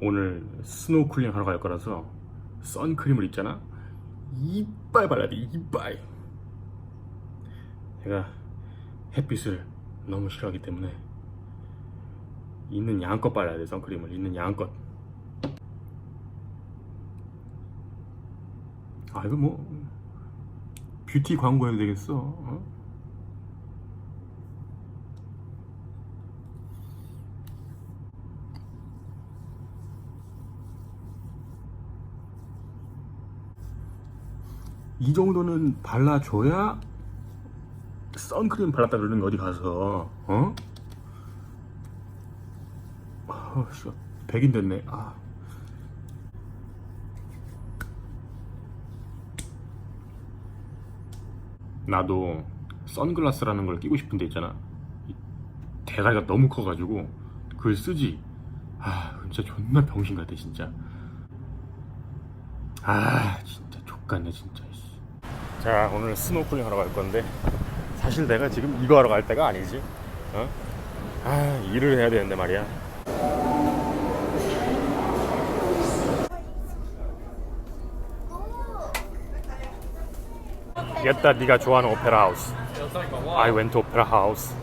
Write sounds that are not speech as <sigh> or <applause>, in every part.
오늘 스노우쿨링 하러 갈 거라서 선크림을 있잖아? 이빨 발라야 돼 이빨. 제가 햇빛을 너무 싫어하기 때문에 있는 양껏 발라야 돼 선크림을. 있는 양껏. 아 이거 뭐 뷰티 광고 해도 되겠어 어? 이 정도는 발라줘야 선크림 발랐다 그러는 거 어디 가서 어? 아, 씨, 100인 됐네 아. 나도 선글라스라는 걸 끼고 싶은데 있잖아 이 대가리가 너무 커가지고 그걸 쓰지 아 진짜 존나 병신 같아 진짜 아 진짜 족같네 진짜 씨. 자 오늘 스노클링 하러 갈 건데 사실 내가 지금 이거 하러 갈 때가 아니지. 어? 아 일을 해야 되는데 말이야. 옛다 네가 좋아하는 오페라 하우스. I went to opera house.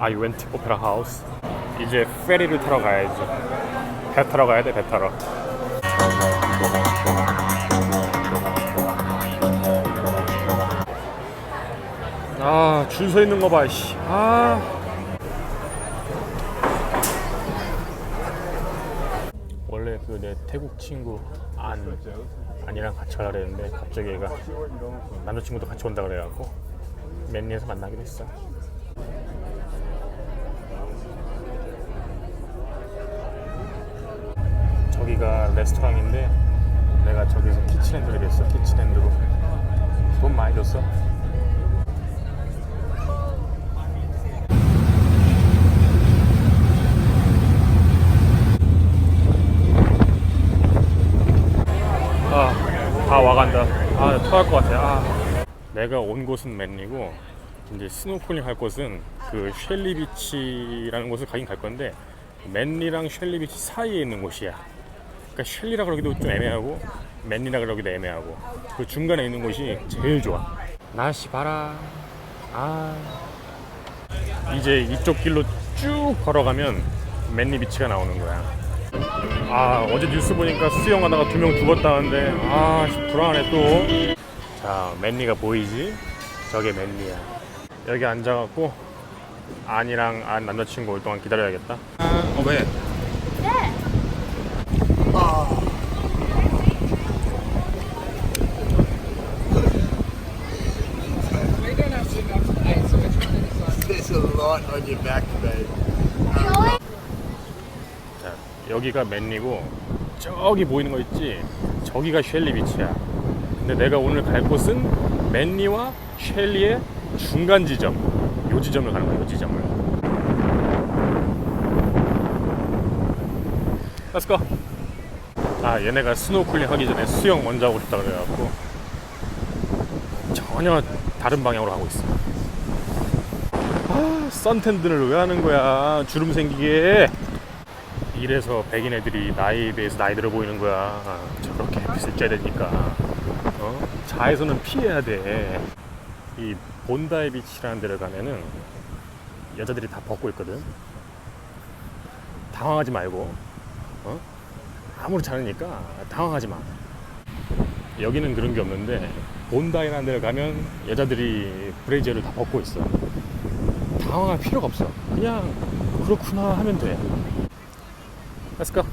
I went to opera house. 이제 페리를 타러 가야지. 배 타러 가야 돼배 타러 아, 줄 서 있는 거 봐, 씨. 아. 원래 그 내 태국 친구 안 안이랑 같이 가려 그랬는데 갑자기 얘가 남자친구도 같이 온다 그래갖고 맨리에서 만나기로 했어. 저기가 레스토랑인데 내가 저기서 키친핸드를 했어 키친핸드로 돈 많이 줬어. 아, 다 와간다. 아, 토할 것 같아. 아. 내가 온 곳은 맨리고 이제 스노클링 할 곳은 그 쉘리 비치라는 곳을 가긴 갈 건데 맨리랑 쉘리 비치 사이에 있는 곳이야. 그러니까 쉘리라 그러기도 좀 애매하고 맨리라 그러기도 애매하고 그 중간에 있는 곳이 제일 좋아. 날씨 봐라. 아. 이제 이쪽 길로 쭉 걸어가면 맨리 비치가 나오는 거야. 아 어제 뉴스 보니까 수영하다가 두 명 죽었다는데 아 씨, 불안하네 또 자 맨리가 보이지? 저게 맨리야 여기 앉아갖고 안이랑 안 남자친구 올 동안 기다려야겠다 어 왜? Back, babe. 자 여기가 맨리고 저기 보이는 거 있지? 저기가 쉘리 비치야 근데 내가 오늘 갈 곳은 맨리와 쉘리의 중간 지점 요 지점을 가는 거야 요 지점을. Let's 아 얘네가 스노클링 하기 전에 수영 먼저 하고 싶다 그래갖고 전혀 다른 방향으로 하고 있어. 아 선탠드를 왜 하는 거야? 주름 생기게. 이래서 백인 애들이 나이에 비해서 나이 들어 보이는 거야. 아, 저렇게 햇빛을 쬐야 되니까 어? 자외선은 피해야 돼 이 본다이 비치라는 데를 가면은 여자들이 다 벗고 있거든 당황하지 말고 어? 아무렇지 않으니까 당황하지 마 여기는 그런 게 없는데 본다이라는 데를 가면 여자들이 브레이저를 다 벗고 있어 당황할 필요가 없어 그냥 그렇구나 하면 돼 Let's go.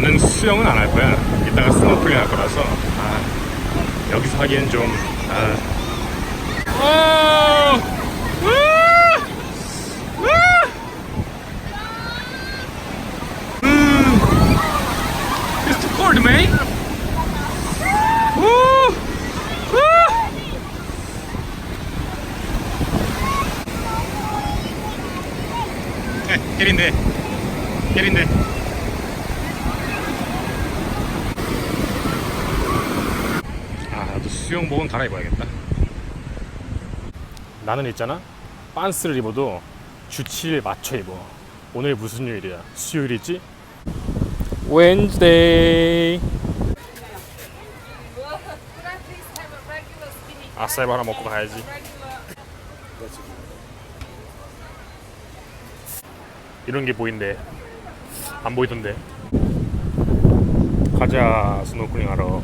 나는 수영은 안 할 거야. 이따가 스노클링 할 거라서 아, 여기서 하기엔 좀 아. 아! 아! 아! 음. Get in there. 아, 나도 수영복은 갈아입어야겠다. 나는 있잖아. 빤스를 입어도 주치를 맞춰 입어. 오늘 무슨 요일이야? 수요일이지? Skinny 아싸이브 하나 먹고 가야지. 이런 게 보인대. 안 보이던데. 가자 스노클링 하러.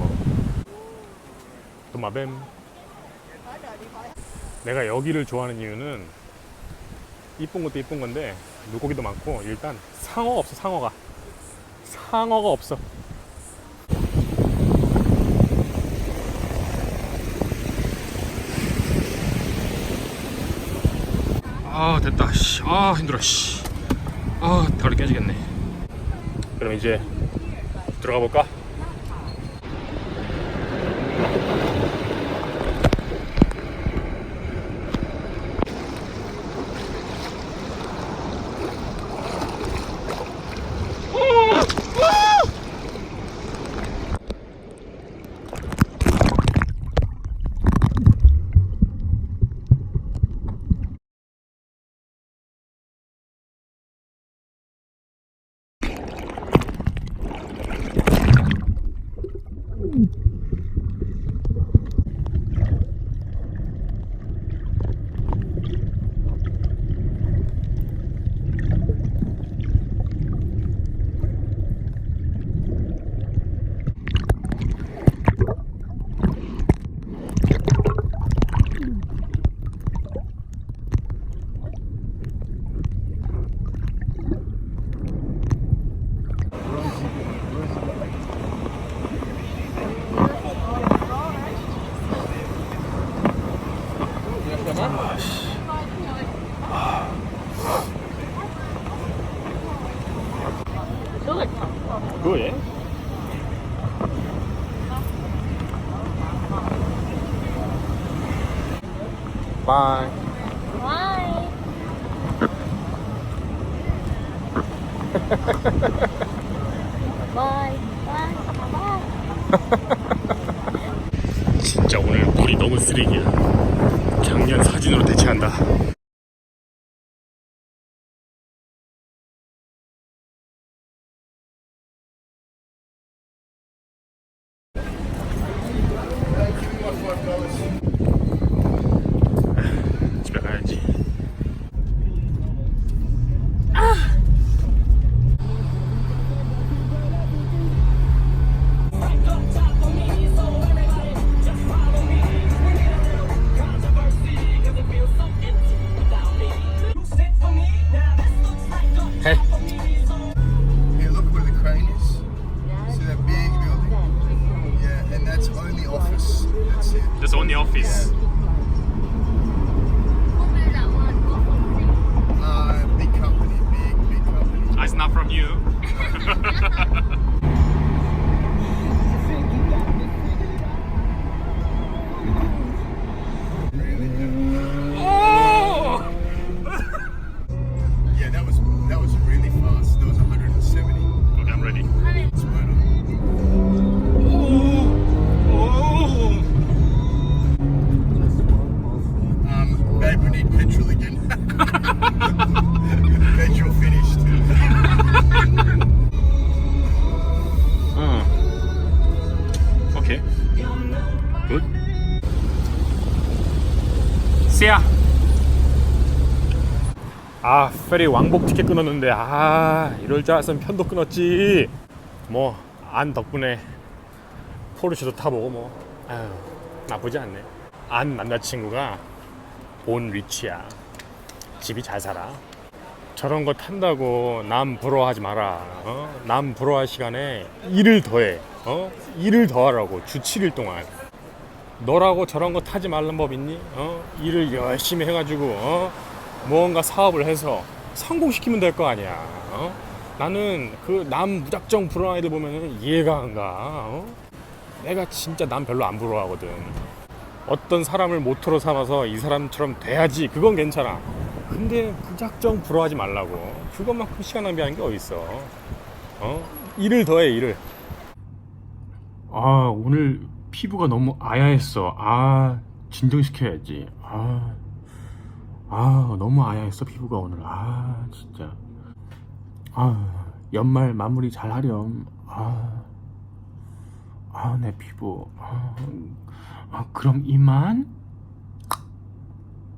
도마뱀. 내가 여기를 좋아하는 이유는 이쁜 것도 이쁜 건데 물고기도 많고 일단 상어가 없어 상어가 상어가 없어. 아 됐다 씨. 아 힘들어 씨. 아 다리 깨지겠네 그럼 이제 들어가 볼까? 그거예? 바이 Bye. Bye. Bye. Bye. 진짜 오늘 물이 너무 쓰레기야 작년 사진으로 대체한다 $25. Not from you <laughs> 씨야. 아, 페리 왕복 티켓 끊었는데 아, 이럴 줄 알았으면 편도 끊었지. 뭐, 안 덕분에 포르쉐도 타보고 뭐. 아유, 나쁘지 않네. 안 남자친구가 본 리치야. 집이 잘 살아. 저런 거 탄다고 남 부러워하지 마라. 어? 남 부러워할 시간에 일을 더해. 어? 일을 더하라고 주 7일 동안. 너라고 저런 거 타지 말란 법 있니? 어? 일을 열심히 해가지고 어? 무언가 사업을 해서 성공시키면 될 거 아니야. 어? 나는 그 남 무작정 부러워하는 애들 보면은 이해가 안 가. 어? 내가 진짜 남 별로 안 부러워하거든. 어떤 사람을 모토로 삼아서 이 사람처럼 돼야지 그건 괜찮아. 근데 무작정 부러워하지 말라고. 그것만큼 시간 낭비하는 게 어딨어. 어? 일을 더해 일을. 아 오늘 피부가 너무 아야했어. 아, 진정시켜야지. 아, 아, 너무 아야했어, 피부가 오늘. 아, 진짜. 아, 연말 마무리 잘 하렴. 아, 아, 내 피부. 아, 아 그럼 이만?